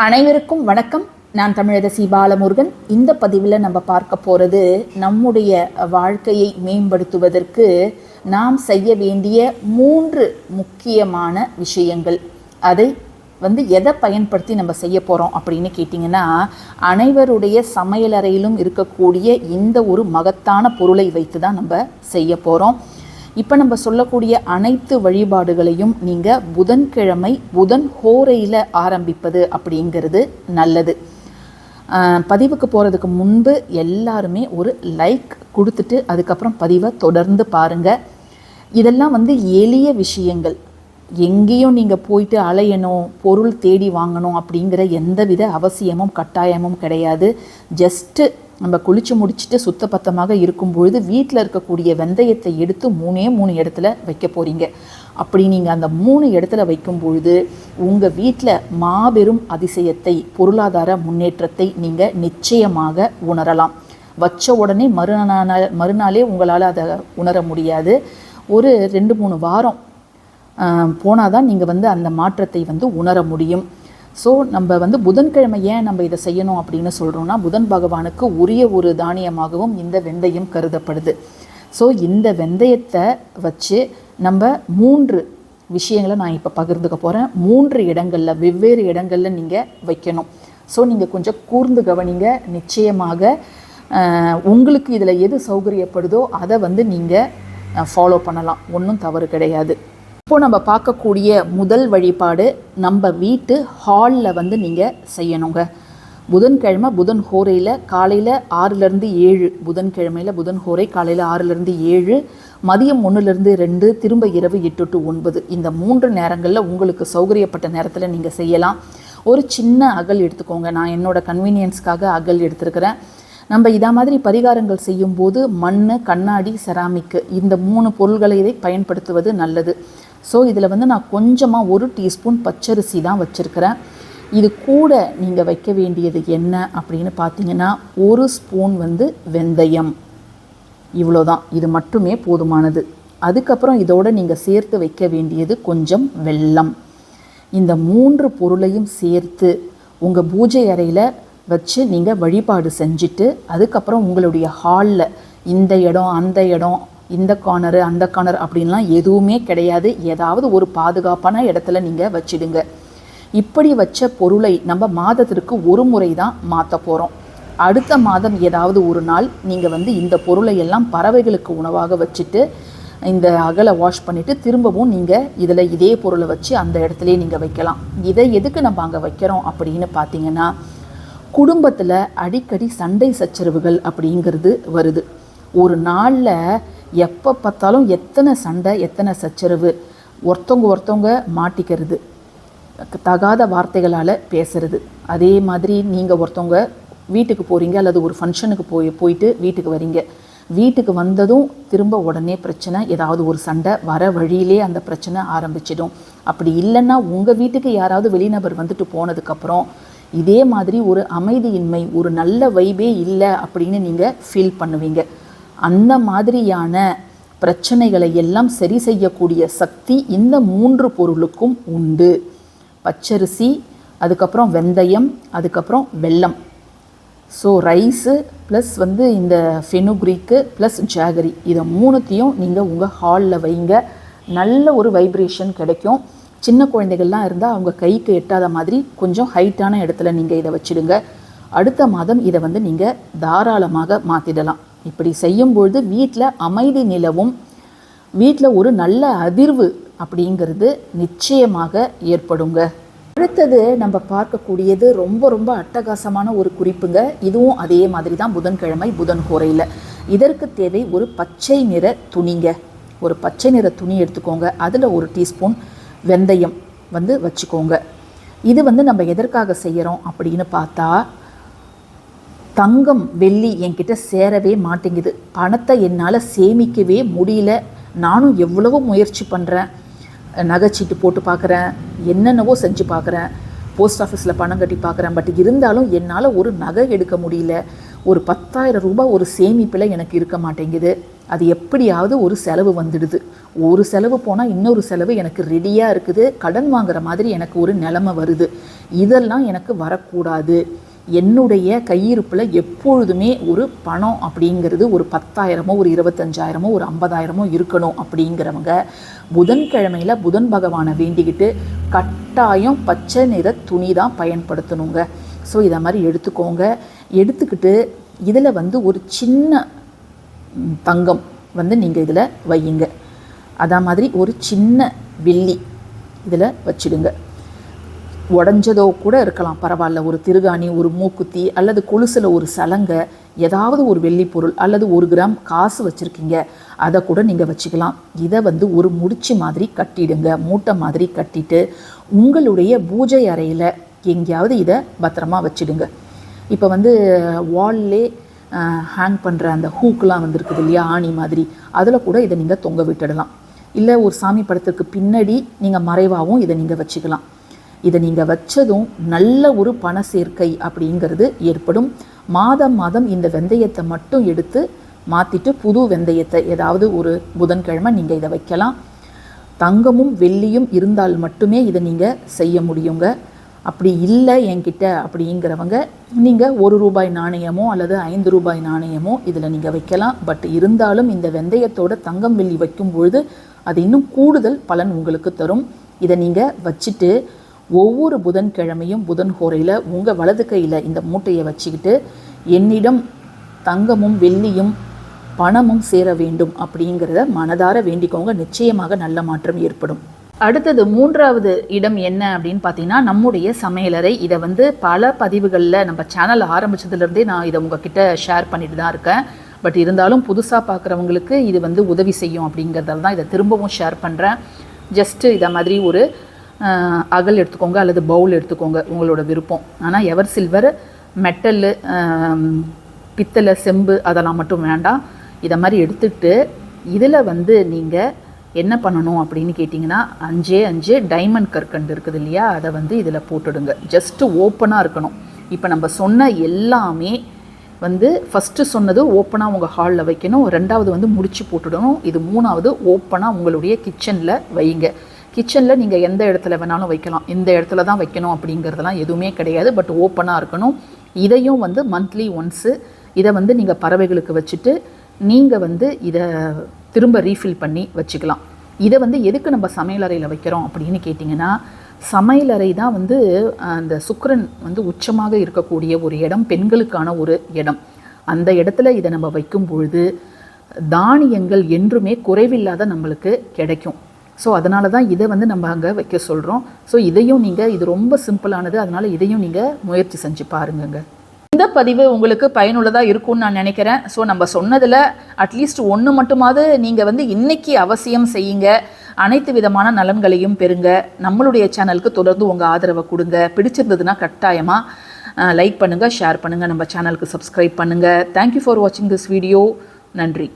அனைவருக்கும் வணக்கம். நான் தமிழரசி பாலமுருகன். இந்த பதிவில் நம்ம பார்க்க போகிறது நம்முடைய வாழ்க்கையை மேம்படுத்துவதற்கு நாம் செய்ய வேண்டிய மூன்று முக்கியமான விஷயங்கள். அதை வந்து எதை பயன்படுத்தி நம்ம செய்ய போகிறோம் அப்படின்னு கேட்டிங்கன்னா அனைவருடைய சமையலறையிலும் இருக்கக்கூடிய இந்த ஒரு மகத்தான பொருளை வைத்து தான் நம்ம செய்ய போகிறோம் இப்போ நம்ம சொல்லக்கூடிய அனைத்து வழிபாடுகளையும் நீங்கள் புதன்கிழமை புதன் ஹோரையில் ஆரம்பிப்பது அப்படிங்கிறது நல்லது. பதிவுக்கு போகிறதுக்கு முன்பு எல்லாருமே ஒரு லைக் கொடுத்துட்டு அதுக்கப்புறம் பதிவை தொடர்ந்து பாருங்கள் இதெல்லாம் வந்து எளிய விஷயங்கள். எங்கேயும் நீங்கள் போயிட்டு அலையணும் பொருள் தேடி வாங்கணும் அப்படிங்கிற எந்தவித அவசியமும் கட்டாயமும் கிடையாது. ஜஸ்ட்டு நம்ம குளிச்சு முடிச்சுட்டு சுத்தபத்தமாக இருக்கும் பொழுது வீட்டில் இருக்கக்கூடிய வெந்தயத்தை எடுத்து மூணே மூணு இடத்துல வைக்க போகிறீங்க அப்படி நீங்கள் அந்த மூணு இடத்துல வைக்கும் பொழுது உங்கள் வீட்டில் மாபெரும் அதிசயத்தை பொருளாதார முன்னேற்றத்தை நீங்கள் நிச்சயமாக உணரலாம். வச்ச உடனே மறுநாள் மறுநாளே உங்களால் அதை உணர முடியாது. ஒரு ரெண்டு மூணு வாரம் போனால் தான் நீங்கள் வந்து அந்த மாற்றத்தை வந்து உணர முடியும். ஸோ நம்ம வந்து புதன்கிழமை ஏன் நம்ம இதை செய்யணும் அப்படின்னு சொல்கிறோம்னா புதன் பகவானுக்கு உரிய ஒரு தானியமாகவும் இந்த வெந்தயம் கருதப்படுது. ஸோ இந்த வெந்தயத்தை வச்சு நம்ம மூன்று விஷயங்களை நான் இப்போ பகிர்ந்துக்க போகிறேன் மூன்று இடங்களில் வெவ்வேறு இடங்களில் நீங்கள் வைக்கணும். ஸோ நீங்கள் கொஞ்சம் கூர்ந்து கவனிங்க. நிச்சயமாக உங்களுக்கு இதில் எது சௌகரியப்படுதோ அதை வந்து நீங்கள் ஃபாலோ பண்ணலாம். ஒன்றும் தவறு கிடையாது. இப்போ நம்ம பார்க்கக்கூடிய முதல் வழிபாடு நம்ம வீட்டு ஹாலில் வந்து நீங்கள் செய்யணுங்க. புதன்கிழமை புதன் ஹோரையில் காலையில் ஆறுலேருந்து ஏழு புதன்கிழமையில் புதன் ஹோரை காலையில் ஆறுலேருந்து ஏழு மதியம் ஒன்றுலேருந்து ரெண்டு திரும்ப இரவு எட்டு டு ஒன்பது. இந்த மூன்று நேரங்களில் உங்களுக்கு சௌகரியப்பட்ட நேரத்தில் நீங்கள் செய்யலாம். ஒரு சின்ன அகல் எடுத்துக்கோங்க. நான் என்னோடய கன்வீனியன்ஸ்க்காக அகல் எடுத்திருக்கிறேன். நம்ம இதா மாதிரி பரிகாரங்கள் செய்யும்போது மண் கண்ணாடி செராமிக்கு இந்த மூணு பொருள்களை இதை பயன்படுத்துவது நல்லது. ஸோ இதில் வந்து நான் கொஞ்சமாக ஒரு டீஸ்பூன் பச்சரிசி தான் வச்சுருக்கிறேன். இது கூட நீங்கள் வைக்க வேண்டியது என்ன அப்படின்னு பார்த்தீங்கன்னா ஒரு ஸ்பூன் வந்து வெந்தயம். இவ்வளோதான் இது மட்டுமே போதுமானது. அதுக்கப்புறம் இதோடு நீங்கள் சேர்த்து வைக்க வேண்டியது கொஞ்சம் வெல்லம். இந்த மூன்று பொருளையும் சேர்த்து உங்கள் பூஜை அறையில் வச்சு நீங்கள் வழிபாடு செஞ்சுட்டு அதுக்கப்புறம் உங்களுடைய ஹாலில் இந்த இடம் அந்த இடம் இந்த கார்னரு அந்த கார்னர் அப்படின்லாம் எதுவுமே கிடையாது. ஏதாவது ஒரு பாதுகாப்பான இடத்துல நீங்கள் வச்சிடுங்க. இப்படி வச்ச பொருளை நம்ம மாதத்திற்கு ஒரு முறை தான் மாற்ற போகிறோம் அடுத்த மாதம் ஏதாவது ஒரு நாள் நீங்கள் வந்து இந்த பொருளை எல்லாம் பறவைகளுக்கு உணவாக வச்சுட்டு இந்த அகலை வாஷ் பண்ணிவிட்டு திரும்பவும் நீங்கள் இதில் இதே பொருளை வச்சு அந்த இடத்துலையே நீங்கள் வைக்கலாம். இதை எதுக்கு நம்ம அங்கே வைக்கிறோம் அப்படின்னு பார்த்தீங்கன்னா குடும்பத்தில் அடிக்கடி சண்டை சச்சரவுகள் அப்படிங்கிறது வருது. ஒரு நாளில் எப்போ பார்த்தாலும் எத்தனை சண்டை எத்தனை சச்சரவு ஒருத்தவங்க ஒருத்தவங்க மாட்டிக்கிறது. தகாத வார்த்தைகளால் பேசுறது. அதே மாதிரி நீங்கள் ஒருத்தவங்க வீட்டுக்கு போகிறீங்க அல்லது ஒரு ஃபங்க்ஷனுக்கு போய் போயிட்டு வீட்டுக்கு வரீங்க. வீட்டுக்கு வந்ததும் திரும்ப உடனே பிரச்சனை ஏதாவது ஒரு சண்டை வர வழியிலே அந்த பிரச்சனை ஆரம்பிச்சிடும். அப்படி இல்லைன்னா உங்கள் வீட்டுக்கு யாராவது வெளிநபர் வந்துட்டு போனதுக்கப்புறம் இதே மாதிரி ஒரு அமைதியின்மை ஒரு நல்ல வைபே இல்லை அப்படின்னு நீங்கள் ஃபீல் பண்ணுவீங்க. அந்த மாதிரியான பிரச்சனைகளை எல்லாம் சரி செய்யக்கூடிய சக்தி இந்த மூன்று பொருளுக்கும் உண்டு. பச்சரிசி அதுக்கப்புறம் வெந்தயம் அதுக்கப்புறம் வெல்லம். ஸோ ரைஸு ப்ளஸ் வந்து இந்த ஃபெனுக்ரீக்கு ப்ளஸ் ஜாகரி இதை மூணுத்தையும் நீங்கள் உங்கள் ஹாலில் வைங்க. நல்ல ஒரு வைப்ரேஷன் கிடைக்கும். சின்ன குழந்தைகள்லாம் இருந்தால் அவங்க கைக்கு எட்டாத மாதிரி கொஞ்சம் ஹைட்டான இடத்துல நீங்கள் இதை வச்சிடுங்க. அடுத்த மாதம் இதை வந்து நீங்கள் தாராளமாக மாற்றிடலாம் இப்படி செய்யும்பொழுது வீட்டில் அமைதி நிலவும். வீட்டில் ஒரு நல்ல அதிர்வு அப்படிங்கிறது நிச்சயமாக ஏற்படுங்க. அடுத்தது நம்ம பார்க்கக்கூடியது ரொம்ப ரொம்ப அட்டகாசமான ஒரு குறிப்புங்க. இதுவும் அதே மாதிரி தான் புதன்கிழமை புதன் கோரையில். இதற்கு தேவை ஒரு பச்சை நிற துணிங்க. ஒரு பச்சை நிற துணி எடுத்துக்கோங்க. அதில் ஒரு டீஸ்பூன் வெந்தயம் வந்து வச்சுக்கோங்க. இது வந்து நம்ம எதற்காக செய்கிறோம் அப்படின்னு பார்த்தா தங்கம் வெள்ளி என்கிட்ட சேரவே மாட்டேங்குது. பணத்தை என்னால் சேமிக்கவே முடியல. நானும் எவ்வளவோ முயற்சி பண்ணுறேன் நகைச்சீட்டு போட்டு பார்க்குறேன் என்னென்னவோ செஞ்சு பார்க்குறேன் போஸ்ட் ஆஃபீஸில் பணம் கட்டி பார்க்குறேன் பட் இருந்தாலும் என்னால் ஒரு நகை எடுக்க முடியல. ஒரு பத்தாயிரம் ரூபாய் ஒரு சேமிப்பில் எனக்கு இருக்க மாட்டேங்குது. அது எப்படியாவது ஒரு செலவு வந்துடுது. ஒரு செலவு போனால் இன்னொரு செலவு எனக்கு ரெடியாக இருக்குது. கடன் வாங்குற மாதிரி எனக்கு ஒரு நிலைமை வருது. இதெல்லாம் எனக்கு வரக்கூடாது. என்னுடைய கையிருப்பில் எப்பொழுதுமே ஒரு பணம் அப்படிங்கிறது ஒரு பத்தாயிரமோ ஒரு இருபத்தஞ்சாயிரமோ ஒரு ஐம்பதாயிரமோ இருக்கணும் அப்படிங்கிறவங்க புதன்கிழமையில் புதன் பகவானை வேண்டிக்கிட்டு கட்டாயம் பச்சை நிற துணி தான் பயன்படுத்தணுங்க. ஸோ இதை மாதிரி எடுத்துக்கோங்க. எடுத்துக்கிட்டு இதில் வந்து ஒரு சின்ன தங்கம் வந்து நீங்கள் இதில் வையுங்க. அதா மாதிரி ஒரு சின்ன வெள்ளி இதில் வச்சுடுங்க. உடஞ்சதோ கூட இருக்கலாம். பரவாயில்ல ஒரு திருகாணி ஒரு மூக்குத்தி அல்லது கொலுசில் ஒரு சலங்கை ஏதாவது ஒரு வெள்ளி பொருள் அல்லது ஒரு கிராம் காசு வச்சுருக்கீங்க அதை கூட நீங்கள் வச்சுக்கலாம். இதை வந்து ஒரு முடிச்சு மாதிரி கட்டிடுங்க மூட்டை மாதிரி கட்டிட்டு உங்களுடைய பூஜை அறையில் எங்கேயாவது இதை பத்திரமா வச்சுடுங்க. இப்போ வந்து வால்லே ஹேங் பண்ணுற அந்த ஹூக்கெலாம் வந்திருக்குது இல்லையா ஆணி மாதிரி அதில் கூட இதை நீங்கள் தொங்க விட்டுடலாம். இல்லை ஒரு சாமி படத்துக்கு பின்னாடி நீங்கள் மறைவாகவும் இதை நீங்கள் வச்சுக்கலாம். இதை நீங்கள் வச்சதும் நல்ல ஒரு பண சேர்க்கை அப்படிங்கிறது ஏற்படும். மாதம் மாதம் இந்த வெந்தயத்தை மட்டும் எடுத்து மாற்றிட்டு புது வெந்தயத்தை ஏதாவது ஒரு புதன்கிழமை நீங்கள் இதை வைக்கலாம். தங்கமும் வெள்ளியும் இருந்தால் மட்டுமே இதை நீங்கள் செய்ய முடியுங்க. அப்படி இல்லை என்கிட்ட அப்படிங்கிறவங்க நீங்கள் ஒரு ரூபாய் நாணயமோ அல்லது ஐந்து ரூபாய் நாணயமோ இதில் நீங்கள் வைக்கலாம். பட் இருந்தாலும் இந்த வெந்தயத்தோட தங்கம் வெள்ளி வைக்கும் பொழுது அது இன்னும் கூடுதல் பலன் உங்களுக்கு தரும். இதை நீங்கள் வச்சுட்டு ஒவ்வொரு புதன்கிழமையும் புதன் ஹோரையில் உங்கள் வலது கையில் இந்த மூட்டையை வச்சுக்கிட்டு என்னிடம் தங்கமும் வெள்ளியும் பணமும் சேர வேண்டும் அப்படிங்கிறத மனதார வேண்டிக்கோங்க. நிச்சயமாக நல்ல மாற்றம் ஏற்படும். அடுத்தது மூன்றாவது இடம் என்ன அப்படின்னு பார்த்தீங்கன்னா நம்முடைய சமையலறை. இதை வந்து பல பதிவுகளில் நம்ம சேனல் ஆரம்பித்ததுலேருந்தே நான் இதை உங்ககிட்ட ஷேர் பண்ணிட்டு தான் இருக்கேன். பட் இருந்தாலும் புதுசாக பார்க்குறவங்களுக்கு இது வந்து உதவி செய்யும் அப்படிங்கிறதால தான் இதை திரும்பவும் ஷேர் பண்ணுறேன் ஜஸ்ட்டு இதை மாதிரி ஒரு அகல் எடுத்துக்கோங்க அல்லது பவுல் எடுத்துக்கோங்க உங்களோட விருப்பம். ஆனால் எவர் சில்வர் மெட்டலு பித்தளை செம்பு அதெல்லாம் மட்டும் வேண்டாம். இதை மாதிரி எடுத்துட்டு இதில் வந்து நீங்கள் என்ன பண்ணணும் அப்படின்னு கேட்டிங்கன்னா அஞ்சே அஞ்சு டைமண்ட் கற்கண்டு இருக்குது இல்லையா? அதை வந்து இதில் போட்டுடுங்க. ஜஸ்ட்டு ஓப்பனாக இருக்கணும். இப்போ நம்ம சொன்ன எல்லாமே வந்து ஃபஸ்ட்டு சொன்னது ஓப்பனாக உங்கள் ஹாலில் வைக்கணும். ரெண்டாவது வந்து முடிச்சு போட்டுடணும். இது மூணாவது ஓப்பனாக உங்களுடைய கிச்சனில் வைங்க. கிச்சனில் நீங்கள் எந்த இடத்துல வேணாலும் வைக்கலாம். இந்த இடத்துல தான் வைக்கணும் அப்படிங்கிறதெல்லாம் எதுவுமே கிடையாது. பட் ஓப்பனாக இருக்கணும். இதையும் வந்து மந்த்லி ஒன்ஸு. இதை வந்து நீங்கள் பறவைகளுக்கு வச்சுட்டு நீங்கள் வந்து இதை திரும்ப ரீஃபில் பண்ணி வச்சுக்கலாம். இதை வந்து எதுக்கு நம்ம சமையலறையில் வைக்கிறோம் அப்படின்னு கேட்டிங்கன்னா சமையலறை தான் வந்து அந்த சுக்கரன் வந்து உச்சமாக இருக்கக்கூடிய ஒரு இடம் பெண்களுக்கான ஒரு இடம். அந்த இடத்துல இதை நம்ம வைக்கும் பொழுது தானியங்கள் என்றுமே குறைவில்லாத நம்மளுக்கு கிடைக்கும். ஸோ அதனால தான் இதை வந்து நம்ம அங்கே வைக்க சொல்கிறோம் ஸோ இதையும் நீங்கள் இது ரொம்ப சிம்பிளானது அதனால் இதையும் நீங்கள் முயற்சி செஞ்சு பாருங்கங்க. இந்த பதிவு உங்களுக்கு பயனுள்ளதாக இருக்கும்னு நான் நினைக்கிறேன். ஸோ நம்ம சொன்னதில் அட்லீஸ்ட் ஒன்று மட்டுமாவது நீங்கள் வந்து இன்னைக்கு அவசியம் செய்யுங்க. அனைத்து விதமான நலன்களையும் பெறுங்க. நம்மளுடைய சேனலுக்கு தொடர்ந்து உங்கள் ஆதரவை கொடுங்க. பிடிச்சிருந்ததுன்னா கட்டாயமாக லைக் பண்ணுங்கள் ஷேர் பண்ணுங்கள் நம்ம சேனலுக்கு சப்ஸ்கிரைப் பண்ணுங்கள் தேங்க்யூ ஃபார் வாட்சிங் திஸ் வீடியோ நன்றி.